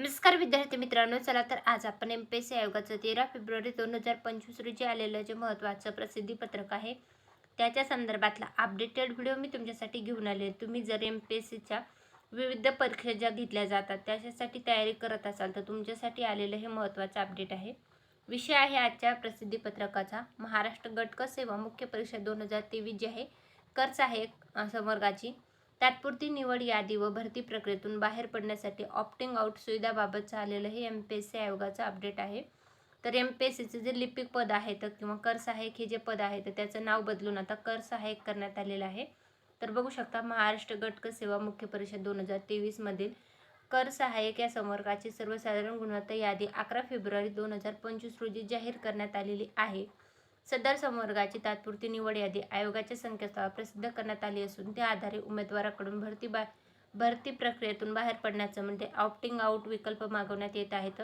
नमस्कार विद्यार्थी मित्रांनो चला तर आज आपण एम पी एस सी आयोगाचं तेरा फेब्रुवारी दोन हजार पंचवीस रोजी आलेलं जे महत्त्वाचं प्रसिद्धीपत्रक आहे त्याच्या संदर्भातला अपडेटेड व्हिडिओ मी तुमच्यासाठी घेऊन आले तुम्ही जर एम पी एस सीच्या विविध परीक्षा ज्या घेतल्या जातात त्याच्यासाठी तयारी करत असाल तर तुमच्यासाठी आलेलं हे महत्त्वाचं अपडेट आहे. विषय आहे आजच्या प्रसिद्धीपत्रकाचा महाराष्ट्र गटक सेवा मुख्य परीक्षा दोन हजार तेवीस जी आहे कर आहे संवर्गाची तात्पुरती निवड यादी व भरती प्रक्रियेतून बाहेर पडण्यासाठी ऑप्टिंग आउट सुविधाबाबतचं आलेलं हे एम पी एस सी आयोगाचं अपडेट आहे. तर एम पी एस सीचे जे लिपिक पद आहे तर किंवा कर सहाय्यक हे जे पद आहे तर त्याचं नाव बदलून आता कर सहाय्यक करण्यात आलेलं आहे. तर बघू शकता महाराष्ट्र गटक सेवा मुख्य परिषद दोन हजार तेवीसमधील कर सहाय्यक या संवर्गाची सर्वसाधारण गुणवत्ता यादी अकरा फेब्रुवारी दोन हजार पंचवीस रोजी जाहीर करण्यात आलेली आहे. सदर संवर्गाची तात्पुरती निवड यादी आयोगाच्या संकेतस्थळावर प्रसिद्ध करण्यात आली असून त्या आधारे उमेदवाराकडून भरती बा भरती प्रक्रियेतून बाहेर पडण्याचं म्हणजे ऑप्टिंग आउट विकल्प मागवण्यात येत आहेत.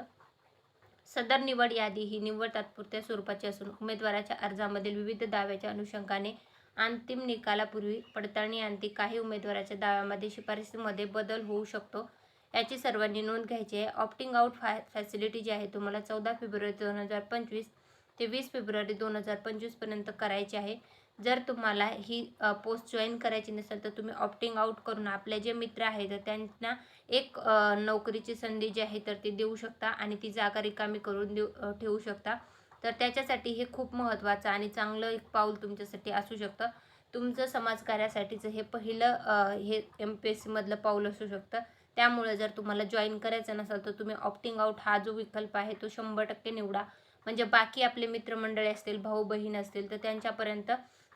सदर निवड यादी ही निवड तात्पुरत्या स्वरूपाची असून उमेदवाराच्या अर्जामधील विविध दाव्याच्या अनुषंगाने अंतिम निकालापूर्वी पडताळणी आणती. काही उमेदवाराच्या दाव्यामध्ये शिफारसीमध्ये बदल होऊ शकतो याची सर्वांनी नोंद घ्यायची आहे. ऑप्टिंग आउट फॅ फॅसिलिटी जी आहे तुम्हाला चौदा फेब्रुवारी दोन हजार पंचवीस ते वीस फेब्रुवारी दोन हजार पंचवीसपर्यंत करायची आहे. जर तुम्हाला ही पोस्ट जॉईन करायची नसेल तर तुम्ही ऑप्टिंग आउट करून आपले जे मित्र आहेत तर त्यांना एक नोकरीची संधी जी आहे तर ती देऊ शकता आणि ती जागा रिकामी करून देऊ ठेवू शकता. तर त्याच्यासाठी हे खूप महत्त्वाचं आणि चांगलं एक पाऊल तुमच्यासाठी असू शकतं. तुमचं समाजकार्यासाठीचं हे पहिलं हे एम पी एस सीमधलं पाऊल असू शकतं. त्यामुळे जर तुम्हाला जॉईन करायचं नसेल तर तुम्ही ऑप्टिंग आउट हा जो विकल्प आहे तो शंभर टक्के निवडा. म्हणजे बाकी आपले मित्रमंडळी असतील भाऊ बहीण असतील तर त्यांच्यापर्यंत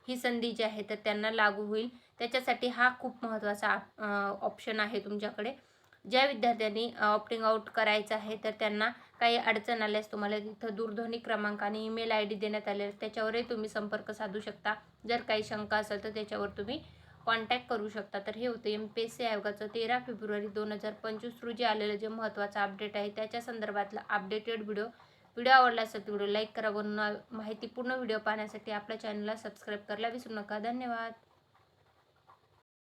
ही संधी जी आहे तर त्यांना लागू होईल. त्याच्यासाठी हा खूप महत्त्वाचा ऑप्शन आहे तुमच्याकडे. ज्या विद्यार्थ्यांनी ऑप्टिंग आउट करायचं आहे तर त्यांना काही अडचण आल्यास तुम्हाला तिथं दूरध्वनी क्रमांक आणि ईमेल आय डी देण्यात आले आहे. त्याच्यावरही तुम्ही संपर्क साधू शकता. जर काही शंका असेल तर त्याच्यावर तुम्ही कॉन्टॅक्ट करू शकता. तर हे होतं एम पी एस सी आयोगाचं तेरा फेब्रुवारी दोन हजार पंचवीस रोजी आलेलं जे महत्त्वाचं अपडेट आहे त्याच्या संदर्भातला अपडेटेड व्हिडिओ व्हिडिओ आवडला असेल तर व्हिडिओ लाईक करा. व माहिती माहितीपूर्ण व्हिडिओ पाहण्यासाठी आपल्या चॅनलला सबस्क्राईब करायला विसरू नका. धन्यवाद.